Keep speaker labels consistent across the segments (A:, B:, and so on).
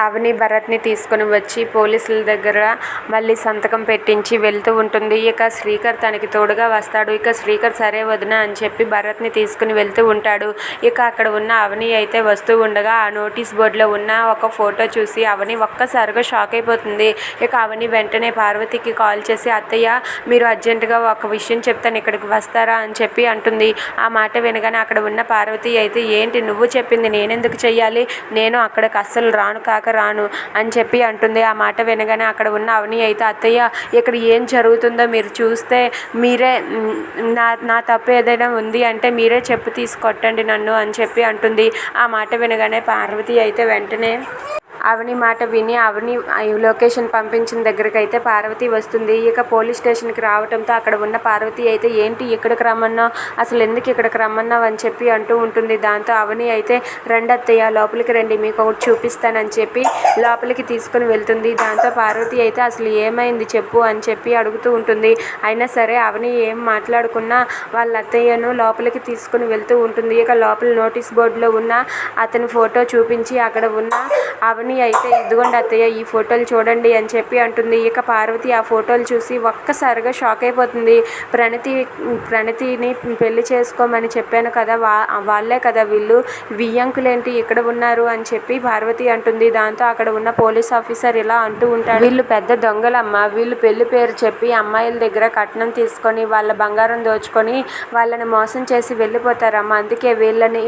A: అవని భరత్ని తీసుకొని వచ్చి పోలీసుల దగ్గర మళ్ళీ సంతకం పెట్టించి వెళ్తూ ఉంటుంది. ఇక శ్రీకర్ తనకి తోడుగా వస్తాడు. ఇక శ్రీకర్ సరే వదిన అని చెప్పి భరత్ని తీసుకుని వెళ్తూ ఉంటాడు. ఇక అక్కడ ఉన్న అవని అయితే వస్తూ ఉండగా ఆ నోటీస్ బోర్డులో ఉన్న ఒక ఫోటో చూసి అవని ఒక్కసారిగా షాక్ అయిపోతుంది. ఇక అవని వెంటనే పార్వతికి కాల్ చేసి అత్తయ్య మీరు అర్జెంటుగా ఒక విషయం చెప్తాను. ఇక్కడికి వస్తారా? అని చెప్పి అంటుంది. ఆ మాట వినగానే అక్కడ ఉన్న పార్వతి అయితే ఏంటి నువ్వు చెప్పింది నేనెందుకు చెయ్యాలి? నేను అక్కడికి అస్సలు రాను కాక రాను అని చెప్పి అంటుంది. ఆ మాట వినగానే అక్కడ ఉన్న అవని అయితే అత్తయ్య ఇక్కడ ఏం జరుగుతుందో మీరు చూస్తే మీరే నా నా తప్పు ఏదైనా ఉంది అంటే మీరే చెప్పు తీసుకొట్టండి నన్ను అని చెప్పి అంటుంది. ఆ మాట వినగానే పార్వతి అయితే వెంటనే అవని మాట విని అవని లొకేషన్ పంపించిన దగ్గరికి అయితే పార్వతి వస్తుంది. ఇక పోలీస్ స్టేషన్కి రావడంతో అక్కడ ఉన్న పార్వతి అయితే ఏంటి ఇక్కడికి రమ్మన్నావు? అసలు ఎందుకు ఇక్కడికి రమ్మన్నావు? అని చెప్పి అంటూ ఉంటుంది. దాంతో అవని అయితే రండి అత్తయ్య లోపలికి రండి మీకు ఒకటి చూపిస్తానని చెప్పి లోపలికి తీసుకుని వెళ్తుంది. దాంతో పార్వతి అయితే అసలు ఏమైంది చెప్పు అని చెప్పి అడుగుతూ ఉంటుంది. అయినా సరే అవని ఏం మాట్లాడుకున్నా వాళ్ళ అత్తయ్యను లోపలికి తీసుకుని వెళ్తూ ఉంటుంది. ఇక లోపల నోటీస్ బోర్డులో ఉన్న అతని ఫోటో చూపించి అక్కడ ఉన్న అవని అయితే ఇదిగోండి అత్తయ్య ఈ ఫోటోలు చూడండి అని చెప్పి అంటుంది. ఇక పార్వతి ఆ ఫోటోలు చూసి ఒక్కసారిగా షాక్ అయిపోతుంది. ప్రణతి ప్రణతిని పెళ్ళి చేసుకోమని చెప్పాను కదా వా వాళ్ళే కదా వీళ్ళు. వియ్యంకులేంటి ఇక్కడ ఉన్నారు అని చెప్పి పార్వతి అంటుంది. దాంతో అక్కడ ఉన్న పోలీస్ ఆఫీసర్ ఇలా అంటూ ఉంటాడు. వీళ్ళు పెద్ద దొంగలమ్మ. వీళ్ళు పెళ్ళి పేరు చెప్పి అమ్మాయిల దగ్గర కట్నం తీసుకొని వాళ్ళ బంగారం దోచుకొని వాళ్ళని మోసం చేసి వెళ్ళిపోతారమ్మ. అందుకే వీళ్ళని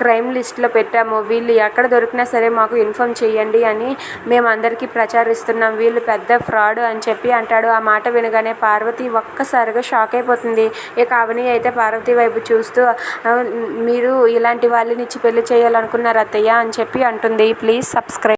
A: క్రైమ్ లిస్ట్లో పెట్టాము. వీళ్ళు ఎక్కడ దొరికినా సరే మాకు ఇన్ఫామ్ చేయండి అని మేమందరికీ ప్రచారిస్తున్నాం. వీళ్ళు పెద్ద ఫ్రాడ్ అని చెప్పి అంటాడు. ఆ మాట వినగానే పార్వతి ఒక్కసారిగా షాక్ అయిపోతుంది. ఇక అవని అయితే పార్వతి వైపు చూస్తూ మీరు ఇలాంటి వాళ్ళని ఇచ్చి పెళ్ళి చేయాలనుకున్నారు అత్తయ్య అని చెప్పి అంటుంది. Please subscribe